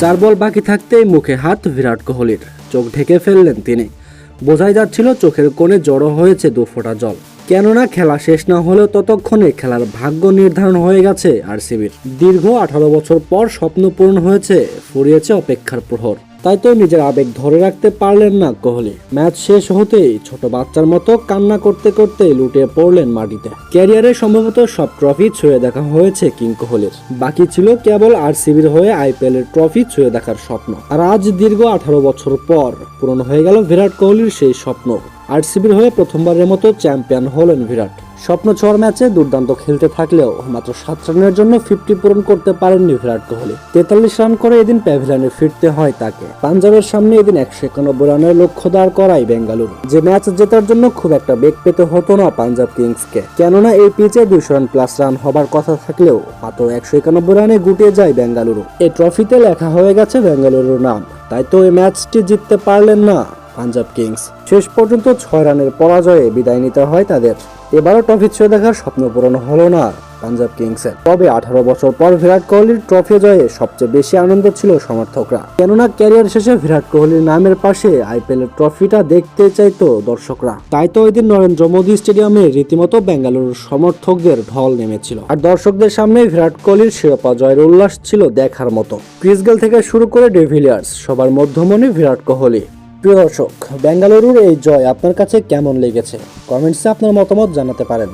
চার বল বাকি থাকতেই মুখে হাত বিরাট কোহলির। চোখ ঢেকে ফেললেন তিনি। বোঝাই যাচ্ছিল চোখের কোণে জড়ো হয়েছে দু ফোঁটা জল। কেননা খেলা শেষ না হলেও ততক্ষণে খেলার ভাগ্য নির্ধারণ হয়ে গেছে আরসিবির দীর্ঘ আঠারো বছর পর স্বপ্ন পূরণ হয়েছে, ফুরিয়েছে অপেক্ষার প্রহর। তাই তো নিজের আবেগ ধরে রাখতে পারলেন না কোহলি। ম্যাচ শেষ হতেই ছোট বাচ্চার মতো কান্না করতে করতে লুটে পড়লেন মাটিতে। ক্যারিয়ারে সম্ভবত সব ট্রফি ছুঁয়ে দেখা হয়েছে কিং কোহলির। বাকি ছিল কেবল আর সিবির হয়ে আইপিএল এর ট্রফি ছুঁয়ে দেখার স্বপ্ন। আর আজ দীর্ঘ আঠারো বছর পর পূরণ হয়ে গেল বিরাট কোহলির সেই স্বপ্ন। আরসিবির হয়ে প্রথমবারের মতো চ্যাম্পিয়ন হলেন বিরাট। স্বপ্ন ছোঁয়ার ম্যাচে দুর্দান্ত খেলতে থাকলেও মাত্র সাত রানের জন্য ফিফটি পূরণ করতে পারেননি বিরাট কোহলি। তেতাল্লিশ রান করে এদিন প্যাভিলিয়নে ফিরতে হয় তাকে। পাঞ্জাবের সামনে এদিন একশো একানব্বই রানের লক্ষ্য দাঁড় করায় বেঙ্গালুরু। যে ম্যাচ জেতার জন্য খুব একটা বেগ পেতে হতো না পাঞ্জাব কিংসকে। কেননা এই পিচে দুশো রান প্লাস রান হবার কথা থাকলেও মাত্র একশো একানব্বই রানে গুটিয়ে যায় বেঙ্গালুরু। এই ট্রফিতে লেখা হয়ে গেছে বেঙ্গালুরুর নাম। তাই তো এই ম্যাচটি জিততে পারলেন না। পাঞ্জাব কিংস। শেষ পর্যন্ত ছয় রানের পরাজয়ে বিদায় নিতে হয় তাদের। এবারও ট্রফি ছুঁয়ে দেখার স্বপ্ন পূরণ হলো না পাঞ্জাব কিংসের। তবে আঠারো বছর পর বিরাট কোহলির ট্রফি জয়ে সবচেয়ে বেশি আনন্দ ছিল সমর্থকরা। কেননা ক্যারিয়ার শেষে বিরাট কোহলির নামের পাশে আইপিএল এর ট্রফিটা দেখতে চাইতো দর্শকরা। তাই তো ওই দিন নরেন্দ্র মোদী স্টেডিয়ামে রীতিমতো বেঙ্গালুরুর সমর্থকদের ঢল নেমেছিল। আর দর্শকদের সামনে বিরাট কোহলির শিরোপা জয়ের উল্লাস ছিল দেখার মতো। ক্রিসগেল থেকে শুরু করে ডেভিলিয়ার্স, সবার মধ্যমণি বিরাট কোহলি। প্রিয় দর্শক বেঙ্গালুরুর এই জয় আপনার কাছে কেমন লেগেছে? কমেন্টসে আপনার মতামত জানাতে পারেন।